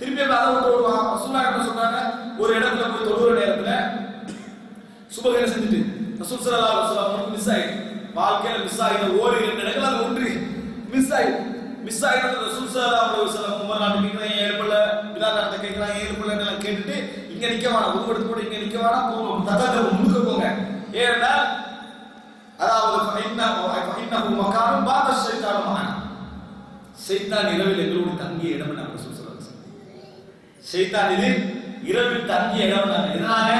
திருப்பி போய் அதை விட்டு வருவான். ரசூல்லா என்ன சொன்னாங்க ஒரு இடத்துல போய் தொழுகிற நேரத்துல சுபக செஞ்சுட்டு ரசூல் ஸல்லல்லாஹு ரசூலா மிஸ் ஆயிடுச்சு வாழ்க்கையில மிஸ் ஆகிற ஓடி ரெண்டு இடங்கள் அது ஒன்று. மிஸ் ஆயிடுச்சு மிஸ் ஆகிடுறது ரசூல் ஸல்லல்லாஹு ரசூலா உமர் நாட்டு கேட்கிறாங்க ஏழு பிள்ளை பிலால் நாட்டு கேட்கிறாங்க ஏழு பிள்ளை எல்லாம் கேட்டுட்டு இங்க நிக்க வேணாம் உருவெடுத்து கூட இங்க நிக்க வேணாம் போகணும் தகவல் முழுக்க போங்க. ஏன்னா அதாவது ஃபைன்னஹு மக்காரும் பாத சைத்தானும் மகான். இரவில் எங்களோடு தங்கிய இடம் என்ன ரசூல் ஸல்லல்லாஹு அலைஹி வஸல்லம் ஷைத்தான் இது இரவில் தங்கிய இடம் எதனால?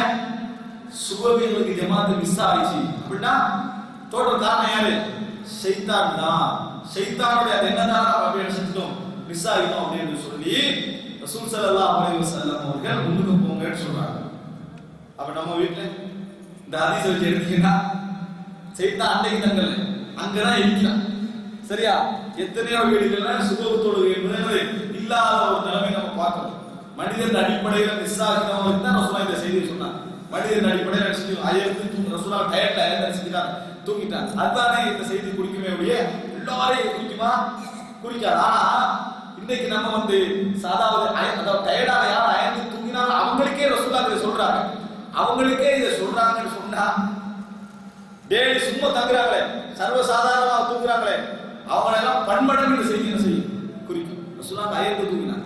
சுபவியங்களுக்கு ஜமாத்து மிஸ் ஆயிடுச்சு அப்படின்னா டோட்டல் காரணம் யாரு? ஷைத்தான் தான். ஷைத்தானுடைய அது என்னதான் அப்படின்னு செஞ்சுட்டோம் மிஸ் ஆகிட்டோம் அப்படின்னு சொல்லி ரசூல் ஸல்லல்லாஹு அலைஹி வஸல்லம் அவர்கள் முன்னுக்கு போங்கன்னு சொல்றாங்க. அப்ப நம்ம வீட்டுல இந்த ஹதீஸை வச்சு எடுத்தீங்கன்னா சைத்தான் அன்னைக்கு தங்கல. அங்கதான் இருக்கிறான். சரியா? எத்தனையோ வீடுகள்ல சுபத்தோடு என்பது இல்லாத ஒரு நிலைமை நம்ம பார்க்கணும் மனிதன் அடிப்படையில மிஸ் தான் ரசூலா இந்த செய்தியை சொன்னாங்க மனிதன் அடிப்படையில நினைச்சு அயர்ந்து தூங்க ரசூலா டயர்ட்ல அயர்ந்து செஞ்சுட்டாங்க தூங்கிட்டாங்க அதுதானே இந்த செய்தி குறிக்குமே ஒழிய எல்லாரையும் குறிக்குமா குறிக்காது? ஆனா இன்னைக்கு நம்ம வந்து சாதாவது அதாவது டயர்டாக யார் அயர்ந்து தூங்கினாலும் அவங்களுக்கே ரசூலா இதை சொல்றாங்க. அவங்களுக்கே இதை சொல்றாங்கன்னு சொன்னா டெய்லி சும்மா தங்குறாங்களே சர்வசாதாரணமாக தூங்குறாங்களே அவங்களெல்லாம் எல்லாம் பன்மடங்கு செய்தி செய்யும். குறிக்கும். ரசூலா அயர்ந்து தூங்கினாங்க.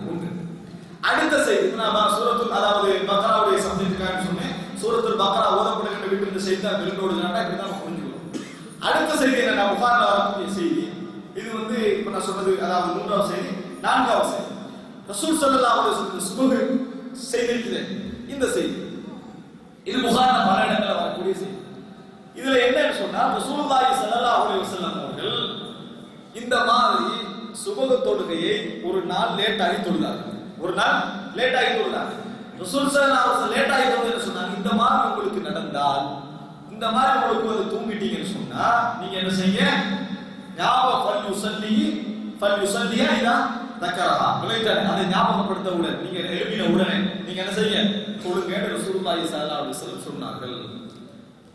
அடுத்த செய்தி நான் சூரத்துல் அதாவது பக்ராவுடைய சப்ஜெக்டுக்காக சொன்னேன். சூரத்துல் பக்ரா ஓதப்படுகின்ற வீட்டு இந்த செய்தி தான் விருந்தோடுனாட்டா இப்படி நம்ம புரிஞ்சுக்கணும். அடுத்த செய்தி என்ன? புகாரில் வரக்கூடிய செய்தி. இது வந்து இப்ப நான் சொன்னது அதாவது மூன்றாவது செய்தி. நான்காவது செய்தி. ரசூல் ஸல்லல்லாஹு அலைஹி வஸல்லம் சுபஹ் இந்த செய்தி. இது புகார்ல பல இடங்களில் வரக்கூடிய செய்தி. இதுல என்னன்னு சொன்னா ரசூலுல்லாஹி ஸல்லல்லாஹு அலைஹி வஸல்லம் அவர்கள் இந்த மாதிரி சுபக தொழுகையை ஒரு நாள் லேட் ஆகி தொழுதார்கள். ஒரு நாள் லேட் ரசூல் சார் லேட் ஆகி என்ன சொன்னாங்க இந்த மாதிரி உங்களுக்கு நடந்தால் இந்த மாதிரி உங்களுக்கு வந்து தூங்கிட்டீங்கன்னு சொன்னா நீங்க என்ன செய்ய? ஞாபகம் ஃபல் யுஸல்லி ஃபல் யுஸல்லியா இதா தக்கரஹா அதை ஞாபகப்படுத்த உடனே நீங்க எழுப்பின உடனே நீங்க என்ன செய்ய? தொழுங்க ரசூலுல்லாஹி ஸல்லல்லாஹு அலைஹி வஸல்லம் சொன்னார்கள்.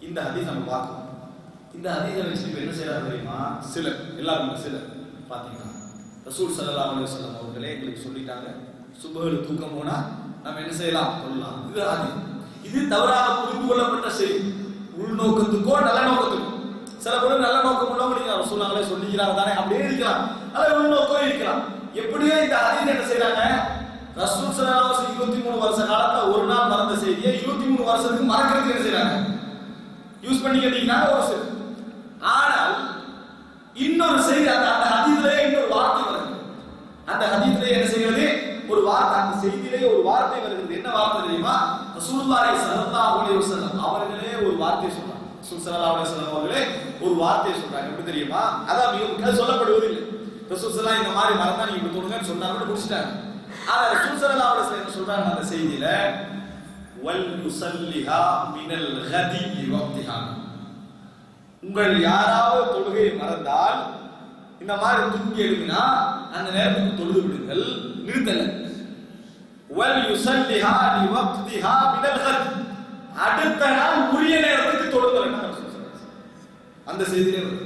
இந்த ஹதீஸ் நம்ம பார்க்கணும். இந்த ஹதீஸை வச்சு என்ன செய்யறாரு தெரியுமா? சிலர் எல்லாரும் சிலர் பாத்தீங்கன்னா ரசூல் ஸல்லல்லாஹு அலைஹி வஸல்லம் அவர்களே எங்களுக்கு சொல்லிட்டாங்க. சுபஹுல தூக்கம் போனா நம்ம என்ன செய்யலாம்? சொல்லலாம் இது ஹதீஸ் இது தவறாக புரிந்து கொள்ளப்பட்ட செய்தி. உள்நோக்கத்துக்கோ நல்ல நோக்கத்துக்கோ சில பேர் நல்ல நோக்கம் உள்ளவங்க சொன்னாங்களே சொல்லிக்கிறாங்க தானே? அப்படியே இருக்கலாம். அல்ல உள்நோக்கம் இருக்கலாம். எப்படியோ இந்த ஹதீஸ் என்ன செய்யறாங்க ரசூல் ஸல்லல்லாஹு இருபத்தி மூணு வருஷ காலத்துல ஒரு நாள் மறந்த செய்தியை இருபத்தி மூணு வருஷத்துக்கு மறக்கிறதுக்கு என்ன செய்யறாங்க யூஸ் பண்ணிக்கிட்டீங்கன்னா ஒரு சரி ஆனால் இன்னொரு செய்தி அந்த அந்த ஹதீஸ்லயே இன்னொரு வார்த்தை வருது. அந்த ஹதீஸ்லயே என்ன செய்கிறது? ஒரு வார்த்தை அந்த செய்தியிலே ஒரு வார்த்தை வருகிறது. என்ன வார்த்தை தெரியுமா? ரசூலுல்லாஹி ஸல்லல்லாஹு அலைஹி வஸல்லம் அவர்களே ஒரு வார்த்தை சொல்றாங்க. ரசூல் ஸல்லல்லாஹு அலைஹி வஸல்லம் அவர்களே ஒரு வார்த்தை சொல்றாங்க. எப்படி தெரியுமா? அதான் மிக அது சொல்லப்படுவதில்லை. ரசூல் ஸல்லல்லாஹு இந்த மாதிரி மறந்தா நீங்க இப்படி தொடுங்கன்னு சொன்னாங்க முடிச்சிட்டாங்க. ஆனா ரசூல் ஸல்லல்லாஹு அலைஹி வஸல்லம் என்ன சொல்றாங்க அந்த செய்தியில? வல் யுஸல்லிஹா மினல் கதி வக்திஹா. உங்கள் யாராவது தொழுகையை மறந்தால் இந்த மாதிரி தூங்கி எழுதினா அந்த நேரத்துக்கு தொழுது விடுங்கள் நிறுத்தலை வல் யுஸல்லிஹா லி வக்திஹா மினல் கத் அடுத்த நாள் உரிய நேரத்துக்கு தொழுங்கள் அந்த செய்தியிலே வருது.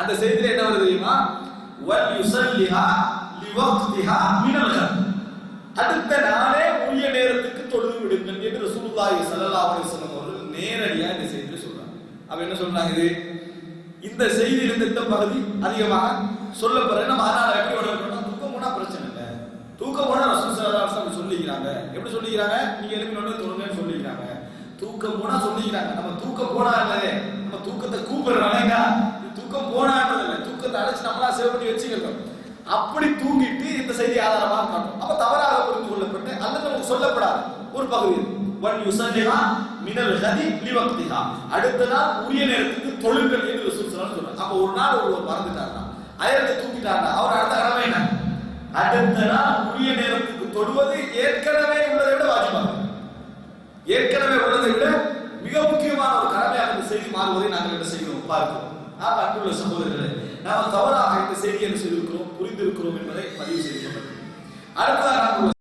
அந்த செய்தியில என்ன வருது தெரியுமா? வல் யுஸல்லிஹா லி மினல் அடுத்த நாளே உரிய நேரத்துக்கு தொழுது விடுங்கள் என்று ரசூலுல்லாஹி ஸல்லல்லாஹு அலைஹி வஸல்லம் அவர்கள் நேரடியாக இந்த செய்தியை சொல்றாங்க. அப்ப என்ன சொல்றாங்க இது? இந்த செய்தியிலிருந்து இந்த பகுதி அதிகமாக சொல்லப்படுற நம்ம அதனால எப்படி உணர்றோம்னா தூக்கம் போனா பிரச்சனை இல்லை. தூக்கம் போனா ரசூல் ஸல்லல்லாஹு அலைஹி வஸல்லம் சொல்லிக்கிறாங்க. எப்படி சொல்லிக்கிறாங்க? நீங்க எழுப்பி உடனே தொழுங்கன்னு சொல்லிக்கிறாங்க. தூக்கம் போனா சொல்லிக்கிறாங்க. நம்ம தூக்கம் போனா இல்லையே நம்ம தூக்கத்தை கூப்பிடுறாங்க தூக்கம் போனான்றது இல்லை. தூக்கத்தை அழைச்சு நம்மளா சேவ் பண்ணி வச்சுக்கிறோம் அப்படி தூங்கிட்டு இந்த செய்தி ஆதாரமாக காட்டும். அப்ப தவறாக புரிந்து கொள்ளப்பட்டு அல்லது நமக்கு சொல்லப்படாது ஒரு பகுதி வன் யுசல்லிஹா மினல் கதி லிவக்திஹா அடுத்த நாள் உரிய நேரத்துக்கு தொழுங்கள் என்று ரசூல் அப்ப ஒரு நாள் ஒருவர் மறந்துட்டாருன்னா அயரத்தை தூக்கிட்டாருனா அவர் அடுத்த கடமை என்ன? அடுத்த நாள் உரிய ஏற்கனவே உள்ளதை விட வாஜிபாக ஏற்கனவே உள்ளதை விட மிக முக்கியமான ஒரு கடமையாக இந்த செய்தி மாறுவதை நாங்கள் என்ன செய்கிறோம்? பார்க்கிறோம். நான் அன்புள்ள சகோதரர்களே நாம் தவறாக இந்த செய்தி என்ன செய்திருக்கிறோம்? புரிந்திருக்கிறோம் என்பதை பதிவு செய்து கொள்ளுங்கள். அடுத்ததாக